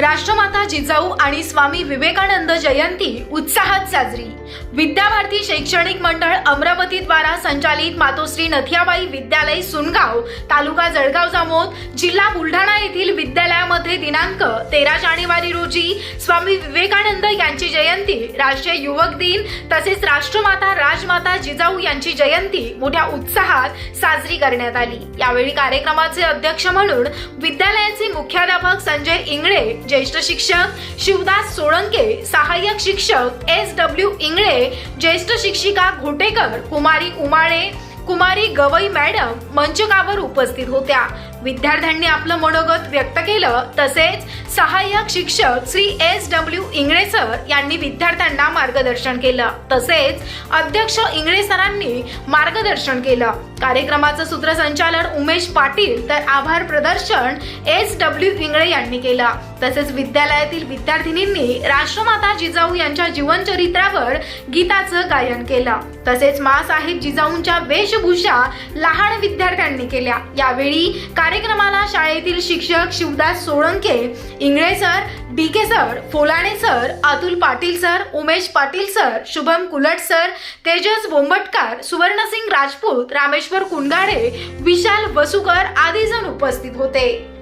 राष्ट्रमाता जिजाऊ आणि स्वामी विवेकानंद जयंती उत्साहात साजरी. विद्याभारती शैक्षणिक मंडळ अमरावती द्वारा संचालित मातोश्री नथियाबाई विद्यालय सुनगाव तालुका जळगाव जामोद जिल्हा बुलढाणा येथील दिनांक तेरा जानेवारी रोजी स्वामी विवेकानंद यांची जयंती राष्ट्रीय युवक दिन तसेच राष्ट्रमाता राजमाता जिजाऊ यांची जयंती मोठ्या उत्साहात साजरी करण्यात आली. यावेळी कार्यक्रमाचे अध्यक्ष म्हणून विद्यालयाचे मुख्याध्यापक संजय इंगळे ज्येष्ठ शिक्षक शिवदास सोळंके सहाय्यक शिक्षक एस डब्ल्यू इंगळे ज्येष्ठ शिक्षिका घोटेकर कुमारी उमाळे कुमारी गवई मॅडम मंचकावर उपस्थित होत्या. विद्यार्थ्यांनी आपलं मनोगत व्यक्त केलं तसेच सहाय्यक शिक्षक Shri S W Ingale sir यांनी विद्यार्थ्यांना मार्गदर्शन केलं. तसेच अध्यक्ष इंगळे सरांनी मार्गदर्शन केलं. कार्यक्रमाचं सूत्रसंचालन उमेश पाटील तर आभार प्रदर्शन एस डब्ल्यू इंगळे यांनी केलं. तसेच विद्यालयातील विद्यार्थिनींनी राष्ट्रमाता जिजाऊ यांच्या जीवनचरित्रावर गीताचं गायन केलं. तसेच मासाहेब जिजाऊंच्या वेशभूषा लहान विद्यार्थ्यांनी केल्या. यावेळी कार्यक्रमा शाळेतील शिक्षक Shivdas Solanke Ingale sir D K sir Folane sir Atul Patil sir Umesh Patil sir Shubham Kulat sir Tejas Bombatkar Suvarnasingh Rajput Rameshwar Kundale Vishal Vasukar आदी जण उपस्थित होते.